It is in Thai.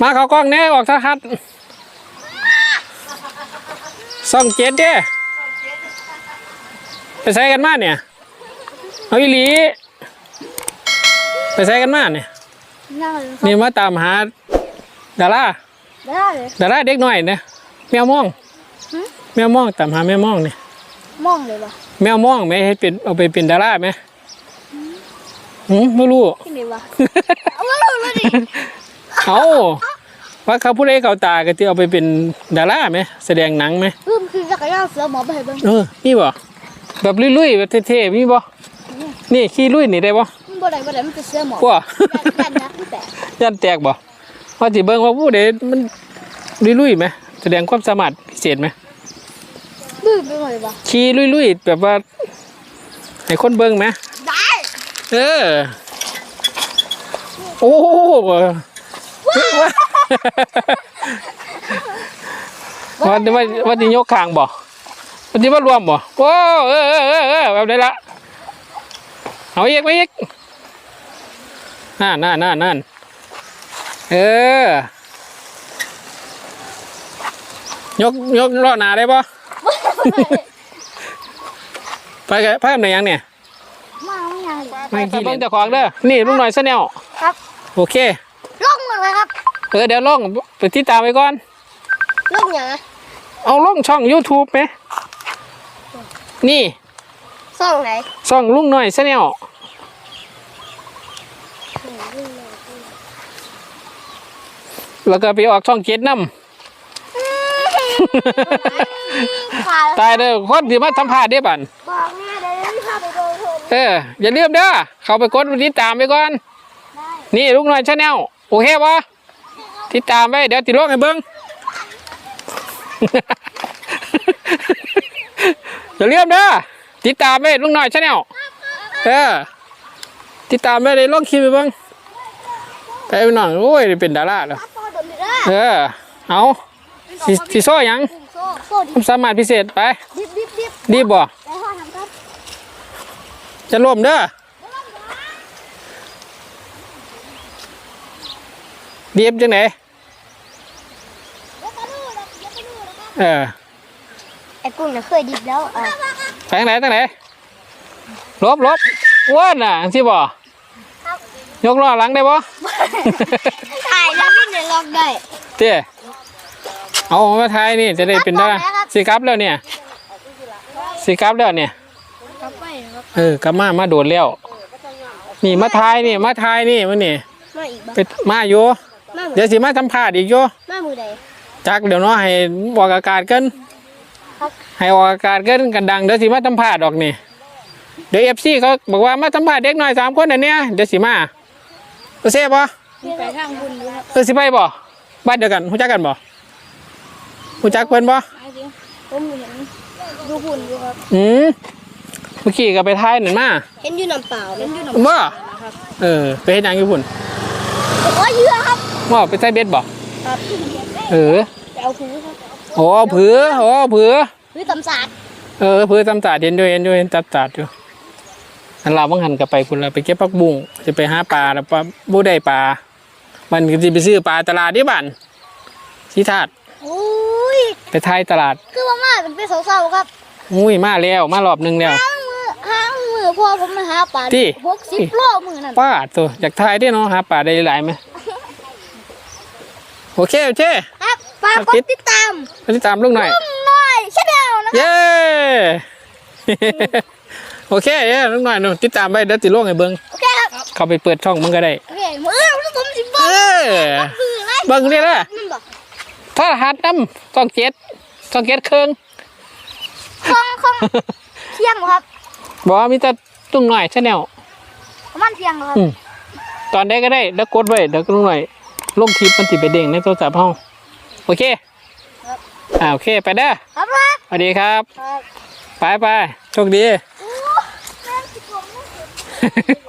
มาเขากล้องแน่ออกทหัสส่องเจ็ดเด้ไปใช้กันมาเนี่ยเอาอีหลี ไปใช้กันมาเนี่ยน่าเลยครับนี่มาตามหาดาราได้เลยดาราเด็กหน่อยเนี่ยแมวมองหึแมวมองตามหาแมวมองเนี่ยมองเลยปะแมวมองไหมให้เป็นเอาไปเป็นดาราไหมหืมไม่รู้ที่ไหนวะเอามาดูเลยดิ เอาว่าเขาผู้ใดเขาตาก็ที่เอาไปเป็นดาราไหมแสดงหนังไหมเพิ่มคือจักรยานเสือหมอไปให้เบิ่งเออมีบ่แบบลุยๆแบบเท่ๆมีบ่นี่ขี่ลุยนี่ได้บ่มันบ่ได้บ่ได้มันเป็นเสือหมอกว่าด้านนักแต่ยันแตกบ่ว่าสิเบิ่งว่าผู้ใดมันลุยๆไหมแสดงความสามารถพิเศษไหมบื้อไปหมดเลยปะขี่ลุยๆแบบว่าให้คนเบิ่งไหมได้เออโอ้โห วันนี้ว่าวันนี้ยกคางบ่วันนี้ว่ารวมบ่โอ้เออเออเออเออแบบนี้ละเอาอีกไปอีกนั่นนั่นนั่นนั่นเออยกยกล้อหนาได้ปะไปกันไปกันไหนยังเนี่ยมาไม่ยังเลยไม่กี่เบิ้งเจ้าของเด้อนี่ลุงหน่อยซะแนวครับ โอเคลงหมด เลยครับ เออเดี๋ยวลงไปติดตามไปก่อนลงอย่างนะเอาลงช่อง YouTube ไหมนี่ซ่องไหนช่องลุงหน่อยซะแนวแล้วก็ไปออกช่องเจ็ดน้ขาำตายเด้อคนที่มาทำพลาดได้อบันบอกแม่เดี๋ยวพี่พาไปดูเถอะเอออย่าลืมเด้อเขาไปกดติดตามไปก่อนได้นี่ลุงหน่อยชาแนล โอเคปะติดตามไปเดี๋ยวติดลงให้เบิ้งอย่าลืมเด้อติดตามไปลุงหน่อยชาแนลเออติดตามไปเลยลองคลิปไปเบิ้งไปหน่อยโอ้ยเป็นดาราแล้วโซ่ดมเลยเออเอาสิสิโซ่หยังโซ่โซ่ดิความสามารถพิเศษไปดิบดิบดิบดีบ่ไปพ่อทำครับจะล่มเด้อ ดีบจังไหนเดี๋ยวไปดูนะเดี๋ยวไปดูนะครับเออไอ้กุ้งเนี่ยเคยดิบแล้วอะไปทางไหนทางไหนลบลบอ้วนน่ะสิบ่ยกล้อหลังได้บ่ ถ่ายแล้วพี่เนี่ยลองได้เต้เอามาทายนี่จะได้เป็นได้สิกลับแล้วเนี่ยสิกลับแล้วเนี่ยกลับไปนะครับเออกลับมามาโดดแล้วนี่มาทายนี่มาทายนี่มันนี่มาอีกบ้าง ไปมาอยู่มามือ เดี๋ยวสิมาทำพลาดอีกอยู่มามือใดจักเดี๋ยวเนาะให้ออกอากาศกันครับให้ออกอากาศกันกันดังเดี๋ยวสิมาทำพลาดออกนี่เดี๋ยวเอฟซีเขาบอกว่ามาทำพลาดเด็กหน่อยสามคนอันเนี้ยเดี๋ยวสิมาโอเซ่ปะไปทางบุญอยู่ครับเออสิไปบ่บ้านเดียวกันหูจักกันบ่หูจักเพิ่นบ่ไอ้จริงผมเห็นดูหุ่นอยู่ครับอืมเมื่อกี้ก็ไปท้ายนั่นมาเห็นอยู่น้ำเปล่าเห็นอยู่น้ำบ่เออไปเฮ็ดหยังอยู่พุ่นโอ้ยเยื่อครับ บ่ไปใส่เบ็ดบ่ครับเออไปเอาผือครับโอ้เอาผือโอ้เอาผือผือตำสาดเออผือตำตาดเห็นด้วยเห็นด้วยเห็นตัดตาดอยู่อันเราบังหันกลับไปคุณเราไปเก็บผักบุ้งจะไปหาปลาแล้วปลาบ่ได้ปลามันก็สิไปซื้อปลาตลาดที่บ้านสีถาดโอ้ยไปท้ายตลาด คือว่ามาเป็นเป็นเสาๆครับอุ้ยมาแล้วมารอบหนึงแล้วห้างมือห้างมือพ่อผมมาหาปลาที่หกสิบโลมือนั่นป้าดตัวอยากทายได้เนาะหาปลาได้หลายไหม โอเคโอเคครับฝากกดติดตามไปติดตามลูกหน่อยตุ้มหน่อยชาแนลนะครับเย้โอเคเย้ลูกหน่อยหนูติดตามไปเดี๋ยวติดลงให้เบิ้งโอเคครับเข้าไปเปิดช่องมึงก็ได้โอเคมือแล้วผมสิบเอเบิ้งอมือไรเบิ้งนี่ละมันบอกถ้าหัดน้ำสองเจ็ดสองเจ็ดเครื่องคงคงเที่ยงบ่ครับบอกว่ามีแต่ตุ้งหน่อยชาแนลประมาณเที่ยงบ่ครับอืมตอนใดก็ได้แล้วกดไว้เดี๋ยวลุงหน่อย ลงคลิปมันติดไปเด้งในโทรศัพท์ห้องโอเคอ่าโอเคไปเด้อครับครับสวัสดีครับครับไปไปโชคดีโอ้แม่งสิผม